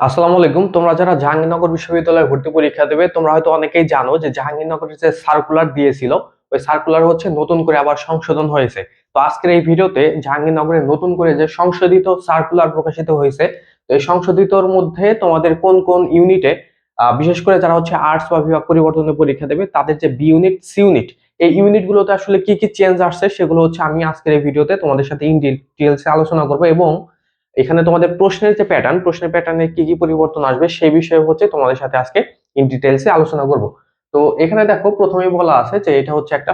আসসালামু আলাইকুম। তোমরা যারা জাহাঙ্গীরনগর বিশ্ববিদ্যালয়ে ভর্তি পরীক্ষা দেবে, তোমরা হয়তো অনেকেই জানো যে জাহাঙ্গীরনগরের যে সার্কুলার দিয়েছিল, ওই সার্কুলার হচ্ছে নতুন করে আবার সংশোধন হয়েছে। তো আজকের এই ভিডিওতে জাহাঙ্গীরনগরে নতুন করে যে সংশোধিত সার্কুলার প্রকাশিত হয়েছে, তো এই সংশোধিতর মধ্যে তোমাদের কোন কোন ইউনিটে বিশেষ করে যারা হচ্ছে আর্টস বা বিভাগ পরিবর্তনের পরীক্ষা দেবে, তাদের যে বি ইউনিট সি ইউনিট এই ইউনিটগুলোতে আসলে কি কি চেঞ্জ আসছে, সেগুলো হচ্ছে আমি আজকের এই ভিডিওতে তোমাদের সাথে ইন ডিটেলসে আলোচনা করব এবং এখানে তোমাদের প্রশ্নের যে প্যাটার্ন প্রশ্নের প্যাটার্নে কি কি পরিবর্তন আসবে সেই বিষয়ে হচ্ছে তোমাদের সাথে আজকে ইন ডিটেলসে আলোচনা করব। তো এখানে দেখো প্রথমেই বলা আছে যে এটা হচ্ছে একটা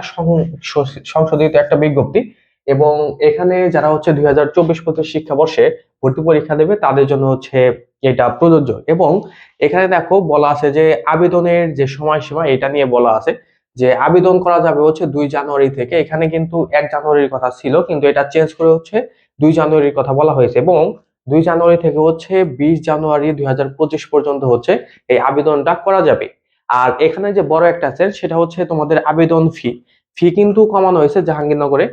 সংশোধিত একটা বিজ্ঞপ্তি এবং এখানে যারা হচ্ছে দুই হাজার চব্বিশ পঁচিশ শিক্ষাবর্ষে ভর্তি পরীক্ষা দেবে তাদের জন্য হচ্ছে এটা প্রযোজ্য এবং এখানে দেখো বলা আছে যে আবেদনের যে সময়সীমা এটা নিয়ে বলা আছে যে আবেদন করা যাবে হচ্ছে দুই জানুয়ারি থেকে। এখানে কিন্তু এক জানুয়ারির কথা ছিল, কিন্তু এটা চেঞ্জ করে হচ্ছে দুই জানুয়ারির কথা বলা হয়েছে এবং দুই জানুয়ারি থেকে হচ্ছে বিশ জানুয়ারি দুই হাজার পঁচিশ পর্যন্ত হচ্ছে এই আবেদনটা করা যাবে। আর এখানে যে বড় একটা আছে, সেটা হচ্ছে তোমাদের আবেদন ফি ফি কিন্তু কমানো হয়েছে জাহাঙ্গীরনগরে।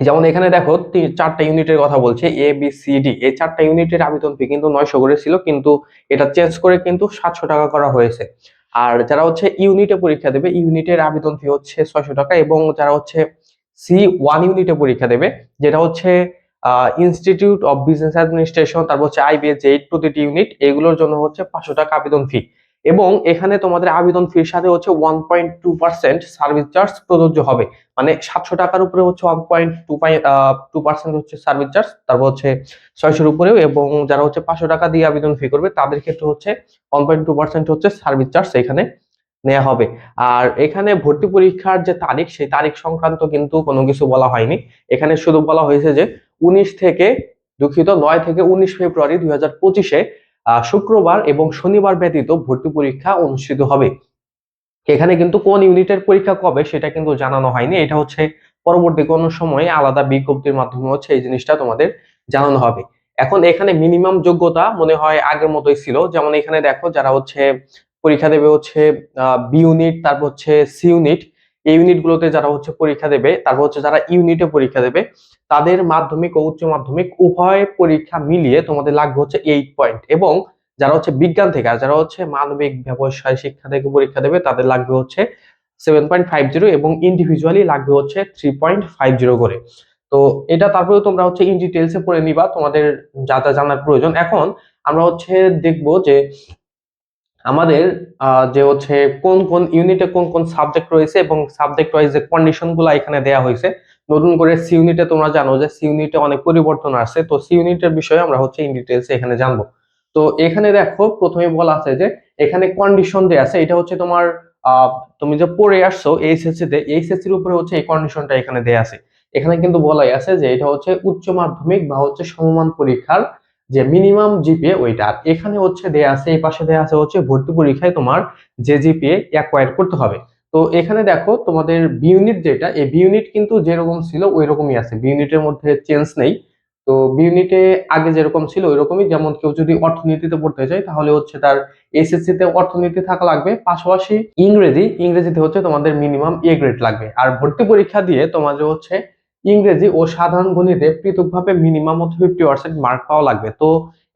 যেমন এখানে দেখো চারটা ইউনিটের কথা বলছে এ বি সি ডি এই চারটা ইউনিটের আবেদন ফি কিন্তু নয়শো করে ছিল, কিন্তু এটা চেঞ্জ করে কিন্তু সাতশো টাকা করা হয়েছে। আর যারা হচ্ছে ইউনিটে পরীক্ষা দেবে ইউনিটের আবেদন ফি হচ্ছে ছয়শো টাকা এবং যারা হচ্ছে সি ওয়ান ইউনিটে পরীক্ষা দেবে, যেটা হচ্ছে ইনস্টিটিউট অফ বিজনেস অ্যাডমিনিস্ট্রেশন তারপর হচ্ছে আইবিএস এইট প্রতিটি ইউনিট এগুলোর জন্য হচ্ছে পাঁচশো টাকা আবেদন ফি এবং এখানে তোমাদের আবেদন ফির সাথে হচ্ছে one point two percent service charge প্রযোজ্য হবে। মানে সাতশো টাকার উপরে হচ্ছে one point two two percent হচ্ছে সার্ভিস চার্জ তারপর হচ্ছে ছয়শোর উপরেও এবং যারা হচ্ছে পাঁচশো টাকা দিয়ে আবেদন ফি করবে, তাদের ক্ষেত্রে হচ্ছে ওয়ান পয়েন্ট টু পার্সেন্ট হচ্ছে সার্ভিস চার্জ এখানে নেওয়া হবে। আর এখানে ভর্তি পরীক্ষার যে তারিখ, সেই তারিখ সংক্রান্ত কিন্তু কোনো কিছু বলা হয়নি। এখানে শুধু বলা হয়েছে যে উনিশ থেকে দুঃখিত, নয় থেকে উনিশ ফেব্রুয়ারি দুই হাজার পঁচিশে শুক্রবার এবং শনিবার ব্যতীত ভর্তি পরীক্ষা অনুষ্ঠিত হবে। এখানে কিন্তু কোন ইউনিটের পরীক্ষা কবে সেটা কিন্তু জানানো হয়নি। এটা হচ্ছে পরবর্তী কোনো সময়ে আলাদা বিজ্ঞপ্তির মাধ্যমে হচ্ছে এই জিনিসটা তোমাদের জানানো হবে। এখন এখানে মিনিমাম যোগ্যতা মনে হয় আগের মতোই ছিল। যেমন এখানে দেখো যারা হচ্ছে পরীক্ষা দেবে হচ্ছে বি ইউনিট তারপর হচ্ছে সি ইউনিট এই ইউনিটগুলোতে যারা হচ্ছে পরীক্ষা দেবে, তারপর হচ্ছে যারা ইউনিটে পরীক্ষা দেবে, তাদের মাধ্যমিক ও উচ্চ মাধ্যমিক উভয় পরীক্ষা মিলিয়ে তোমাদের লাগবে হচ্ছে এইট পয়েন্ট এবং যারা হচ্ছে বিজ্ঞান থেকে আর যারা হচ্ছে মানবিক ব্যবসায় শিক্ষা থেকে পরীক্ষা দেবে, তাদের লাগবে হচ্ছে সেভেন পয়েন্ট ফাইভ জিরো এবং ইন্ডিভিজুয়ালি লাগবে হচ্ছে থ্রি পয়েন্ট ফাইভ জিরো করে। তো এটা তারপরে তোমরা হচ্ছে ইন ডিটেলসে পড়ে নিবা, তোমাদের যা যা জানার প্রয়োজন। এখন আমরা হচ্ছে দেখব যে আমাদের যে হচ্ছে কোন কোন ইউনিটে কোন কোন সাবজেক্ট রয়েছে এবং সাবজেক্ট ওয়াইজ যে কন্ডিশনগুলো এখানে দেওয়া হয়েছে, নতুন করে সি ইউনিটে তোমরা জানো যে সি ইউনিটে অনেক পরিবর্তন আসছে। তো সি ইউনিটের বিষয়ে আমরা হচ্ছে ইন ডিটেলস এখানে জানব। তো এখানে দেখো প্রথমে বলা আছে যে এখানে কন্ডিশন যে আছে, এটা হচ্ছে তোমার তুমি যে পড়ে আসছো এইচএসসি তে এইচএসসির উপরে হচ্ছে এই কন্ডিশনটা এখানে দেয়া আছে। এখানে কিন্তু বলাই আছে যে এটা হচ্ছে উচ্চ মাধ্যমিক বা হচ্ছে সমমান পরীক্ষার যে মিনিমাম জিপিএ ওইটা। আর এখানে হচ্ছে দেয়া আছে, এই পাশে দেয়া আছে হচ্ছে ভর্তি পরীক্ষায় তোমার যে জিপিএ অ্যাকোয়ার করতে হবে। তো এখানে দেখো তোমাদের বি ইউনিট যেটা, এই বি ইউনিট কিন্তু যেরকম ছিল ওই রকমই আছে বি ইউনিটের মধ্যে চেঞ্জ নেই। তো বি ইউনিটে আগে যেরকম ছিল ওই রকমই যেমন কেউ যদি অর্থনীতিতে পড়তে চায়, তাহলে হচ্ছে তার এসএসসি তে অর্থনীতি থাকা লাগবে। পাশাপাশি ইংরেজি, ইংরেজিতে হচ্ছে তোমাদের মিনিমাম এ গ্রেড লাগবে। আর ভর্তি পরীক্ষা দিয়ে তোমাদের হচ্ছে ইংরেজি ও সাধারণ গণিতে পৃথকভাবে মিনিমাম ফিফটি পার্সেন্ট মার্ক পাওয়া লাগবে। তো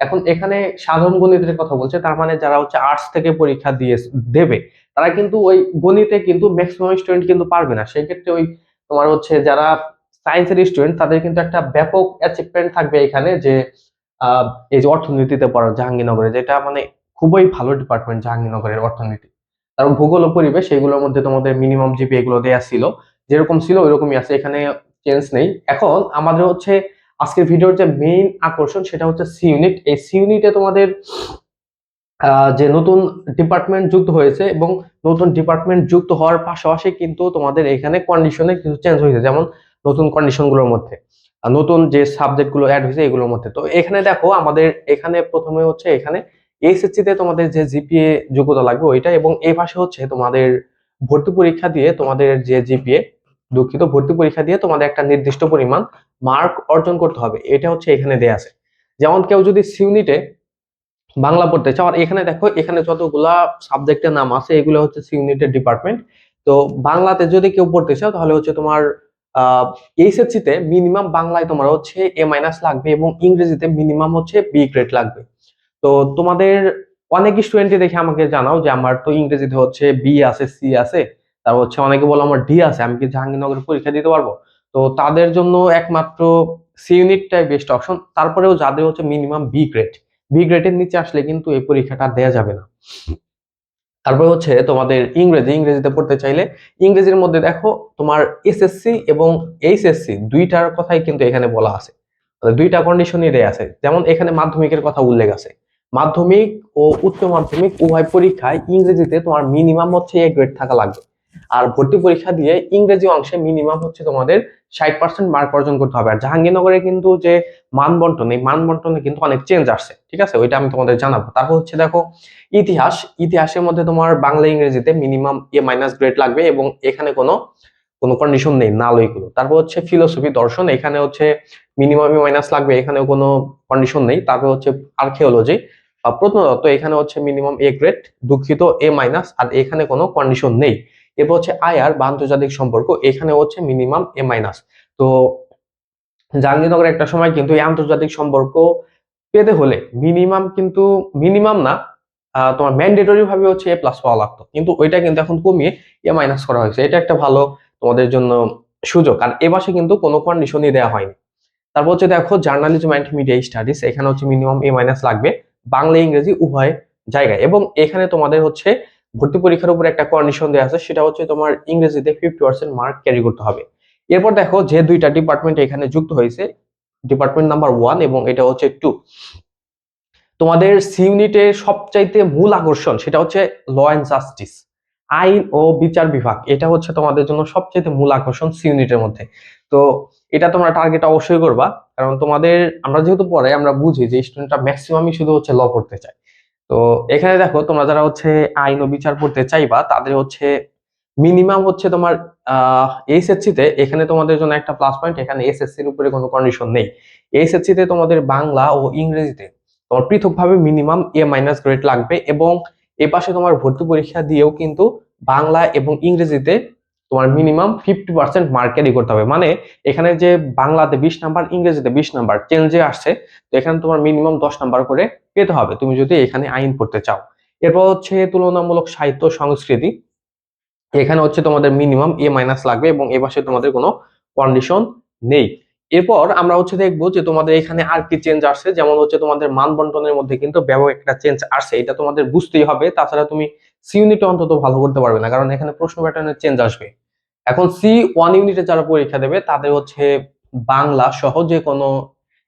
এখন এখানে সাধারণ গণিতের কথা বলছে, তার মানে যারা হচ্ছে আর্টস থেকে পরীক্ষা দিয়ে দেবে, তারা কিন্তু ওই গণিতে কিন্তু ম্যাক্সিমাম স্টুডেন্ট কিন্তু পারবে না। সেক্ষেত্রে ওই তোমার হচ্ছে যারা সায়েন্সের স্টুডেন্ট তাদের কিন্তু একটা ব্যাপক অ্যাচিভমেন্ট থাকবে এখানে যে এই যে অর্থনীতিতে পড়া জাহাঙ্গীরনগরে, যেটা মানে খুবই ভালো ডিপার্টমেন্ট জাহাঙ্গীরনগরের অর্থনীতি। কারণ ভূগোল ও পরিবেশ, এগুলোর মধ্যে তোমাদের মিনিমাম জিপি এগুলো দেয়া ছিল, যেরকম ছিল ওইরকমই আছে। এখানে চেঞ্জ নেই। এখন আমাদের হচ্ছে আজকের ভিডিওর যে মেইন আকর্ষণ সেটা হচ্ছে সি ইউনিট এই সি ইউনিটে তোমাদের যে নতুন ডিপার্টমেন্ট যুক্ত হয়েছে এবং নতুন ডিপার্টমেন্ট যুক্ত হওয়ার পাশাপাশি কিন্তু তোমাদের এখানে কন্ডিশনে কিছু চেঞ্জ হয়েছে, যেমন নতুন কন্ডিশনগুলোর মধ্যে নতুন যে সাবজেক্টগুলো অ্যাড হয়েছে এগুলোর মধ্যে। তো এখানে দেখো আমাদের এখানে প্রথমে হচ্ছে এখানে তে তোমাদের যে জিপিএ যোগ্যতা লাগবে ওইটা এবং এই পাশে হচ্ছে তোমাদের ভর্তি পরীক্ষা দিয়ে তোমাদের যে জিপিএ দুঃখিত, ভর্তি পরীক্ষা দিয়ে তোমাদের একটা নির্দিষ্ট পরিমাণ মার্ক অর্জন করতে হবে। এটা হচ্ছে এখানে দেয়া আছে। যেমন কেউ যদি সিউনিটে বাংলা পড়তে চাও, আর এখানে দেখো, এখানে যতগুলা সাবজেক্টের নাম আছে, এগুলো হচ্ছে সিউনিটের ডিপার্টমেন্ট তো বাংলাতে যদি কেউ পড়তে চাও, তাহলে হচ্ছে তোমার এইচএসসি তে মিনিমাম বাংলায় তোমার হচ্ছে এ মাইনাস লাগবে এবং ইংরেজিতে মিনিমাম হচ্ছে বি গ্রেড লাগবে। তো তোমাদের অনেক স্টুডেন্টই দেখে আমাকে জানাও যে আমার তো ইংরেজিতে হচ্ছে বি আছে সি আছে। তারপর হচ্ছে অনেকে বলো আমার ডি আছে, আমি কি জাহাঙ্গীরনগরে পরীক্ষা দিতে পারব? তো তাদের জন্য একমাত্র সি ইউনিটটাই বেস্ট অপশন তারপরেও যাদের হচ্ছে মিনিমাম বি গ্রেড বি গ্রেডের নিচে আসলে কিন্তু এই পরীক্ষাটা দেওয়া যাবে না। তারপরে হচ্ছে তোমাদের ইংরেজি, ইংরেজিতে পড়তে চাইলে ইংরেজির মধ্যে দেখো তোমার এসএসসি এবং এইচএসসি দুইটার কথাই কিন্তু এখানে বলা আছে। দুইটা কন্ডিশনই দেয়া আছে। যেমন এখানে মাধ্যমিকের কথা উল্লেখ আছে। মাধ্যমিক ও উচ্চ মাধ্যমিক উভয় পরীক্ষায় ইংরেজিতে তোমার মিনিমাম হচ্ছে এ গ্রেড থাকা লাগবে। আর ভর্তি পরীক্ষা দিয়ে ইংরেজি অংশে মিনিমাম হচ্ছে তোমাদের ষাট পার্সেন্ট মার্ক অর্জন করতে হবে। আর জাহাঙ্গীরনগরে কিন্তু যে মান বন্টন এই মান বন্টনে কিন্তু অনেক চেঞ্জ আসছে, ঠিক আছে? ওইটা আমি তোমাদের জানাব। তারপর হচ্ছে দেখো, ইতিহাস। ইতিহাসের মধ্যে তোমার বাংলা, ইংরেজিতে মিনিমাম এ মাইনাস গ্রেড লাগবে এবং এখানে কোনো কোনো কন্ডিশন নেই, না লইগুলো তারপর হচ্ছে ফিলোসফি দর্শন। এখানে হচ্ছে মিনিমাম এ মাইনাস লাগবে, এখানেও কোনো কন্ডিশন নেই। তারপর হচ্ছে আর্কিওলজি প্রত্নতত্ত্ব, এখানে হচ্ছে মিনিমাম এ গ্রেড দুঃখিত এ মাইনাস আর এখানে কোনো কন্ডিশন নেই। এরপর হচ্ছে আয়ার বা আন্তর্জাতিক সম্পর্ক, এখানে হচ্ছে মিনিমাম এ মাইনাস তো জাহাঙ্গীরনগর একটা সময় কিন্তু এই আন্তর্জাতিক সম্পর্ক পেতে হলে মিনিমাম কিন্তু মিনিমাম না তোমার ম্যান্ডেটরি ভাবে হচ্ছে এ প্লাস পাওয়া লাগতো। কিন্তু ওইটা কিন্তু এখন কমিয়ে এ মাইনাস করা হয়েছে। এটা একটা ভালো তোমাদের জন্য সুযোগ। আর এ মাসে কিন্তু কোনো কন্ডিশনই দেওয়া হয়নি। তারপর হচ্ছে দেখো জার্নালিজম অ্যান্ড মিডিয়া স্টাডিজ এখানে হচ্ছে মিনিমাম এ মাইনাস লাগবে। বাংলা, ইংরেজি উভয় জায়গায়। এবং এখানে তোমাদের হচ্ছে ভর্তি পরীক্ষার উপর একটা কন্ডিশন দেওয়া আছে, সেটা হচ্ছে তোমার ইংরেজিতে ফিফটি পার্সেন্ট মার্ক ক্যারি করতে হবে। এরপর দেখো যে দুইটা ডিপার্টমেন্ট এখানে যুক্ত হয়েছে ডিপার্টমেন্ট নাম্বার ওয়ান এবং এটা হচ্ছে টু তোমাদের সি ইউনিটের সবচাইতে মূল আকর্ষণ সেটা হচ্ছে ল অ্যান্ড জাস্টিস আইন ও বিচার বিভাগ, এটা হচ্ছে তোমাদের জন্য সবচেয়ে মূল আকর্ষণ সি ইউনিটের মধ্যে। তো এটা তোমরা টার্গেট অবশ্যই করবা, কারণ তোমাদের, আমরা যেহেতু পড়ে আমরা বুঝি যে স্টুডেন্টরা ম্যাক্সিমামই শুধু হচ্ছে ল পড়তে চায়। তো এখানে দেখো তোমরা যারা হচ্ছে আইন ও বিচার পড়তে চাইবা, তাদের হচ্ছে মিনিমাম হচ্ছে তোমার, আহ এইচএসসি তে এখানে তোমাদের জন্য একটা প্লাস পয়েন্ট এখানে এসএসসি এর উপরে কোনো কন্ডিশন নেই। এইচএসসি তে তোমাদের বাংলা ও ইংরেজিতে তোমার পৃথকভাবে মিনিমাম এ মাইনাস গ্রেড লাগবে এবং এ পাশে তোমার ভর্তি পরীক্ষা দিয়েও কিন্তু বাংলা এবং ইংরেজিতে তোমার minimum fifty percent mark carry করতে হবে। মানে এখানে যে বাংলাতে বিশ নাম্বার ইংরেজিতে বিশ নাম্বার চেঞ্জে আসছে, তো এখানে তোমার মিনিমাম দশ নাম্বার করে পেতে হবে। তুমি যদি এখানে আইন পড়তে চাও। এরপর হচ্ছে তুলনামূলক সাহিত্য সংস্কৃতি। এখানে হচ্ছে তোমাদের মিনিমাম এ মাইনাস লাগবে এবং এ পাশে তোমাদের কোনো কন্ডিশন নেই। এরপর আমরা হচ্ছে দেখব যে তোমাদের এখানে আর কি চেঞ্জ আসছে। যেমন হচ্ছে তোমাদের মান বন্টনের মধ্যে কিন্তু ব্যাপক একটা চেঞ্জ আসছে। এটা তোমাদের বুঝতেই হবে। তাছাড়া তুমি সি ইউনিট অন্তত ভালো করতে পারবে না। কারণ এখানে প্রশ্ন প্যাটার্নের চেঞ্জ আসবে। এখন সি ওয়ান ইউনিটে যারা পরীক্ষা দেবে, তাদের হচ্ছে বাংলা সহ যে কোনো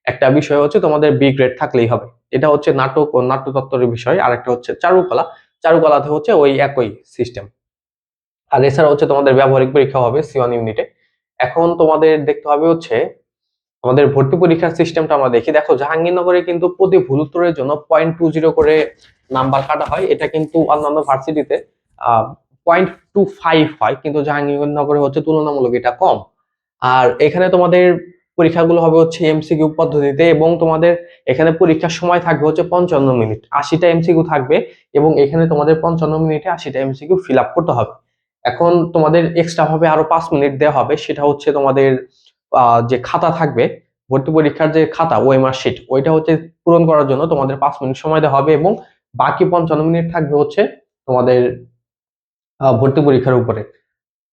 একটা বিষয় হচ্ছে তোমাদের বি গ্রেড থাকলেই হবে। এটা হচ্ছে নাটক ও নাট্যতত্ত্বের বিষয় আর একটা হচ্ছে চারুকলা। চারুকলাতে হচ্ছে ওই একই সিস্টেম আর এছাড়া হচ্ছে তোমাদের ব্যবহারিক পরীক্ষা হবে সি ওয়ান ইউনিটে এখন তোমাদের দেখতে হবে হচ্ছে, আমাদের ভর্তি পরীক্ষার সিস্টেমটা আমরা দেখি। দেখো, জাহাঙ্গীরনগরে কিন্তু প্রতি ভুল উত্তরের জন্য পয়েন্ট টু জিরো করে নাম্বার কাটা হয়। এটা কিন্তু অন্যান্য ভার্সিটিতে পয়েন্ট টু ফাইভ হয়, কিন্তু জাহাঙ্গীরনগরে হচ্ছে তুলনামূলক এটা কম। আর এখানে তোমাদের পরীক্ষাগুলো হবে হচ্ছে এমসিকিউ পদ্ধতিতে এবং তোমাদের এখানে পরীক্ষার সময় থাকবে হচ্ছে পঞ্চান্ন মিনিট। আশিটা এমসিকিউ থাকবে এবং এখানে তোমাদের পঞ্চান্ন মিনিটে আশিটা এমসিকিউ ফিল আপ করতে হবে। এখন তোমাদের এক্সট্রা ভাবে আরও পাঁচ মিনিট দেওয়া হবে, সেটা হচ্ছে তোমাদের যে খাতা থাকবে, ভর্তি পরীক্ষার যে খাতা ওএমআর শিট ওইটা হচ্ছে পূরণ করার জন্য তোমাদের পাঁচ মিনিট সময় দেওয়া হবে এবং বাকি পঞ্চান্ন মিনিট থাকবে হচ্ছে তোমাদের ভর্তি পরীক্ষার উপরে।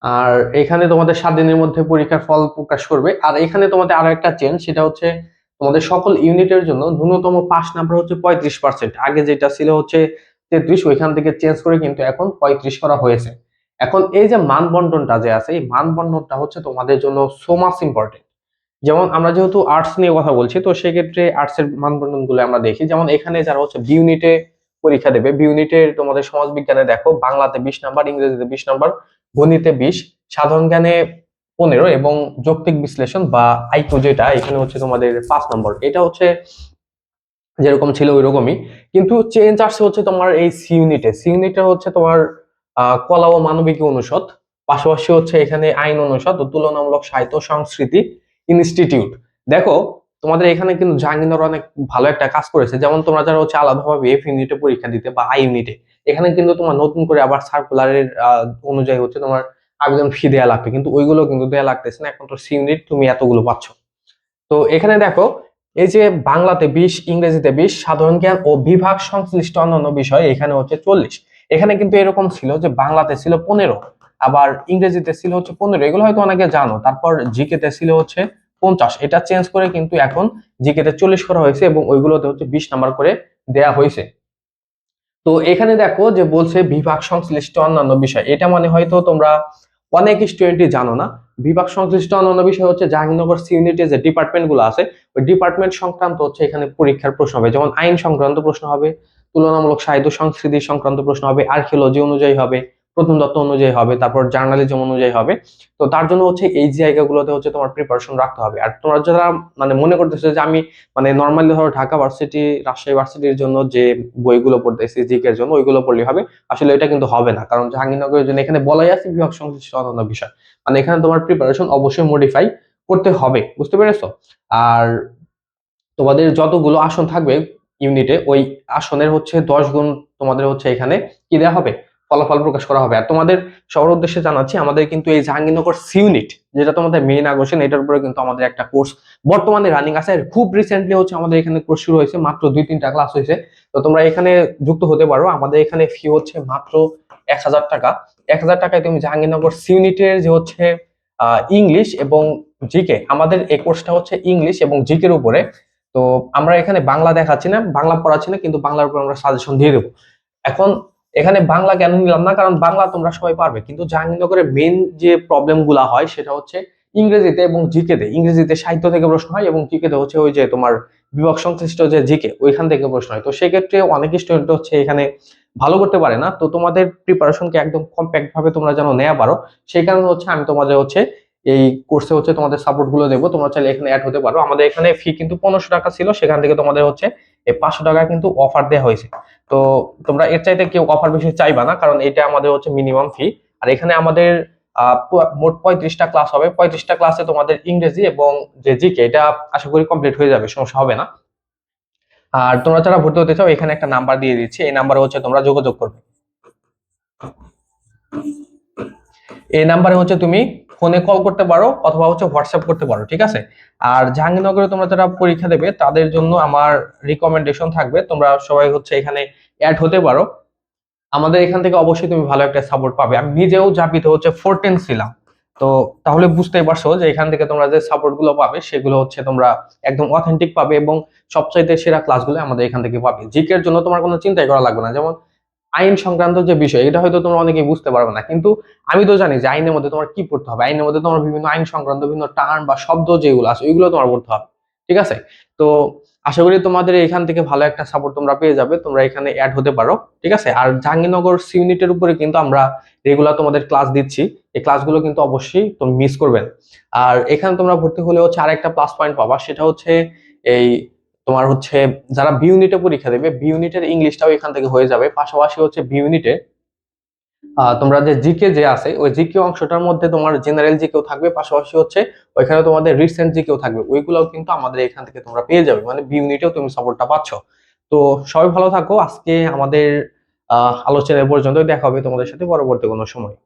আর এখানে তোমাদের সাত দিনের মধ্যে পরীক্ষার ফল প্রকাশ করবে। আর এখানে তোমাদের আরও একটা চেঞ্জ সেটা হচ্ছে তোমাদের সকল ইউনিটের জন্য ন্যূনতম পাস নাম্বার হচ্ছে পঁয়ত্রিশ পার্সেন্ট আগে যেটা ছিল হচ্ছে তেত্রিশ, ওইখান থেকে চেঞ্জ করে কিন্তু এখন পঁয়ত্রিশ করা হয়েছে। এখন এই যে মান বন্টনটা যে আছে, এই মান বন্টনটা হচ্ছে তোমাদের জন্য সো মাচ ইম্পর্টেন্ট যেমন আমরা যেহেতু আর্টস নিয়ে কথা বলছি, তো সেক্ষেত্রে আর্টস এর মান বন্টনগুলো আমরা দেখি। যেমন এখানে যারা হচ্ছে বি ইউনিটে পরীক্ষা দেবে বি ইউনিটের তোমাদের সমাজ বিজ্ঞানে দেখো, বাংলাতে বিশ নাম্বার ইংরেজিতে বিশ নাম্বার গণিতে বিশ, সাধারণ জ্ঞানে পনেরো এবং যৌক্তিক বিশ্লেষণ বা আইকিউ যেটা, এখানে হচ্ছে তোমাদের পাঁচ নম্বর। এটা হচ্ছে যেরকম ছিল ওই রকমই কিন্তু চেঞ্জ আসছে হচ্ছে তোমার এই সি ইউনিটে সি ইউনিটে হচ্ছে তোমার কলা ও মানবিক অনুষদ। পাশাপাশি হচ্ছে এখানে আইন অনুষদ ও তুলনামূলক সাহিত্য সংস্কৃতি ইনস্টিটিউট। দেখো তোমাদের এখানে কিন্তু জাহাঙ্গীরনগর অনেক ভালো একটা কাজ করেছে। যেমন তোমরা যারা হচ্ছে আলাদাভাবে এফ ইউনিটে পরীক্ষা দিতে বা আই ইউনিটে এখানে কিন্তু তোমার নতুন করে আবার সার্কুলারের অনুযায়ী হচ্ছে তোমার আবেদন ফি দেওয়া লাগবে। কিন্তু ওইগুলো কিন্তু দেওয়া লাগতেছে না। এখন তো সি ইউনিট তুমি এতগুলো পাচ্ছ। তো এখানে দেখো, এই যে বাংলাতে বিশ, ইংরেজিতে বিশ, সাধারণ জ্ঞান ও বিভাগ সংশ্লিষ্ট অন্যান্য বিষয় এখানে হচ্ছে চল্লিশ। এখানে কিন্তু এরকম ছিল যে বাংলাতে ছিল পনেরো, আবার ইংরেজিতে ছিল হচ্ছে পনেরো। এগুলো হয়তো অনেকে জানো। তারপর জিকেতে ছিল হচ্ছে পঞ্চাশ। এটা চেঞ্জ করে কিন্তু এখন জিকেতে চল্লিশ করা হয়েছে এবং ওইগুলোতে হচ্ছে বিশ নাম্বার করে দেয়া হয়েছে। তো এখানে দেখো যে বলছে বিভাগ সংশ্লিষ্ট অন্যান্য বিষয়। এটা মানে হয়তো তোমরা অনেক স্টুডেন্টই জানো না। বিভাগ সংশ্লিষ্ট অন্যান্য বিষয় হচ্ছে জাহাঙ্গীরনগর সি ইউনিটে যে ডিপার্টমেন্টগুলো আছে, ওই ডিপার্টমেন্ট সংক্রান্ত হচ্ছে এখানে পরীক্ষার প্রশ্ন হবে। যেমন আইন সংক্রান্ত প্রশ্ন হবে, তুলনামূলক সাহিত্য সংস্কৃতি সংক্রান্ত প্রশ্ন হবে আর্কিওলজি অনুযায়ী হবে প্রত্নতত্ত্ব অনুযায়ী হবে, তারপর জার্নালিজম অনুযায়ী হবে। তো তার জন্য হচ্ছে এই জায়গাগুলোতে হচ্ছে তোমার প্রিপারেশন রাখতে হবে। আর তোমরা যারা মানে মনে করতেছো যে আমি মানে নর্মালি ধরো ঢাকা ভার্সিটি রাজশাহী ভার্সিটির জন্য যে বইগুলো পড়তেছি জিকের জন্য, ওইগুলো পড়লে হবে। আসলে এটা কিন্তু হবে না, কারণ জাহাঙ্গীরনগরের জন্য এখানে বলাই আছে বিভাগ সংশ্লিষ্ট অন্যান্য বিষয়। মানে এখানে তোমার প্রিপারেশন অবশ্যই মডিফাই করতে হবে, বুঝতে পেরেছ? আর তোমাদের যতগুলো আসন থাকবে ইউনিটে ওই আসনের হচ্ছে দশ গুণ তোমাদের হচ্ছে এখানে কি দেওয়া হবে? ফলাফল প্রকাশ করা হবে। আর তোমাদের সবার উদ্দেশ্যে জানাচ্ছি, আমাদের কিন্তু এই জাহাঙ্গীরনগর সি ইউনিট যেটা তোমাদের মেইন আগোশন এটার উপরে কিন্তু আমাদের একটা কোর্স বর্তমানে রানিং আছে। খুব রিসেন্টলি হচ্ছে আমাদের এখানে কোর্স শুরু হয়েছে, মাত্র দুই তিনটা ক্লাস হয়েছে। তো তোমরা এখানে যুক্ত হতে পারো। আমাদের এখানে ফি হচ্ছে মাত্র এক হাজার টাকা। এক হাজার টাকায় তুমি জাহাঙ্গীরনগর সি ইউনিটের যে হচ্ছে ইংলিশ এবং জিকে আমাদের এই কোর্সটা হচ্ছে ইংলিশ এবং জিকের উপরে। তো আমরা এখানে বাংলা দেখাচ্ছি না, বাংলা পড়াচ্ছি না, কিন্তু বাংলার উপর আমরা সাজেশন দিয়ে দেবো। এখন এখানে বাংলা কেন নিলাম না? কারণ বাংলা তোমরা সবাই পারবে। কিন্তু জাহাঙ্গীরনগরের মেন যে প্রবলেমগুলা হয়, সেটা হচ্ছে ইংরেজিতে এবং জিকেতে। ইংরেজিতে সাহিত্য থেকে প্রশ্ন হয় এবং জিকেতে হচ্ছে ওই যে তোমার বিভাগ সংশ্লিষ্ট যে জিকে, ওইখান থেকে প্রশ্ন হয়। তো সেক্ষেত্রে অনেক স্টুডেন্ট হচ্ছে এখানে ভালো করতে পারে না। তো তোমাদের প্রিপারেশনকে একদম কম্প্যাক্ট ভাবে তোমরা যেন নেওয়া পারো, সেই কারণে হচ্ছে আমি তোমাদের হচ্ছে এই কোর্সে হচ্ছে তোমাদের সাপোর্টগুলো দেবো। তোমরা চাইলে এখানে অ্যাড হতে পারো। আমাদের এখানে ফি কিন্তু পনেরোশো টাকা ছিল। সেখান থেকে তোমাদের হচ্ছে এই পাঁচশো টাকা কিন্তু অফার দেওয়া হয়েছে। তো তোমরা এর চাইতে কেউ অফার বেশি চাইবা না, কারণ এটা আমাদের হচ্ছে মিনিমাম ফি আর এখানে আমাদের মোট পঁয়ত্রিশটা ক্লাস হবে। পঁয়ত্রিশটা ক্লাসে তোমাদের ইংরেজি এবং যে জিকে এটা আশা করি কমপ্লিট হয়ে যাবে, সমস্যা হবে না। আর তোমরা যারা ভর্তি হতে চাও, এখানে একটা নাম্বার দিয়ে দিচ্ছি। এই নাম্বারে হচ্ছে তোমরা যোগাযোগ করবে। এই নাম্বারে হচ্ছে তুমি ফোনে কল করতে পারো অথবা হচ্ছে হোয়াটসঅ্যাপ করতে পারো, ঠিক আছে? আর জাহাঙ্গীরনগরে তোমরা যারা পরীক্ষা দেবে, তাদের জন্য আমার রিকমেন্ডেশন থাকবে। তোমরা সবাই হচ্ছে এখানে অ্যাড হতে পারো। আমাদের এখান থেকে অবশ্যই তুমি ভালো একটা সাপোর্ট পাবে। আমি নিজেও জাপিতে হচ্ছে ফোরটেন ছিলাম। তো তাহলে বুঝতেই পারছ যে এখান থেকে তোমরা যে সাপোর্টগুলো পাবে, সেগুলো হচ্ছে তোমরা একদম অথেন্টিক পাবে এবং সবচাইতে সেরা ক্লাসগুলো আমাদের এখান থেকে পাবে। জিকের জন্য তোমার কোনো চিন্তাই করা লাগবে না। যেমন আইন সংক্রান্ত যে বিষয়, এটা হয়তো তোমরা অনেকেই বুঝতে পারবে না। কিন্তু আমি তো জানি যে আইনের মধ্যে তোমার কি পড়তে হবে? আইনের মধ্যে তোমার বিভিন্ন আইন সংক্রান্ত, বিভিন্ন টার্ম বা শব্দ যেগুলো আছে, ওইগুলো তোমার পড়তে হবে। ঠিক আছে? তো আশা করি তোমাদের এখান থেকে ভালো একটা সাপোর্ট তোমরা পেয়ে যাবে। তোমরা এখানে অ্যাড হতে পারো। ঠিক আছে? আর জাহাঙ্গীরনগর সি ইউনিটের উপরে কিন্তু আমরা রেগুলার তোমাদের ক্লাস দিচ্ছি। এই ক্লাসগুলো কিন্তু অবশ্যই তুমি মিস করবেন আর এখানে তোমরা ভর্তি হলে হচ্ছে আরেকটা প্লাস পয়েন্ট পাবা। সেটা হচ্ছে এই তোমার হচ্ছে যারা বি ইউনিটে পরীক্ষা দেবে বি ইউনিটের ইংলিশটাও এখান থেকে হয়ে যাবে। পাশাপাশি হচ্ছে বি ইউনিটে তোমরা যে জিকে যে আছে, ওই জিকে অংশটার মধ্যে তোমার জেনারেল জিকেও থাকবে, পাশাপাশি হচ্ছে ওইখানে তোমাদের রিসেন্ট জিকেও থাকবে। ওইগুলোও কিন্তু আমাদের এখান থেকে তোমরা পেয়ে যাবে মানে বি ইউনিটেও তুমি সাপোর্টটা পাচ্ছ। তো সবাই ভালো থাকো, আজকে আমাদের আলোচনা পর্যন্ত দেখা হবে তোমাদের সাথে পরবর্তী কোনো সময়।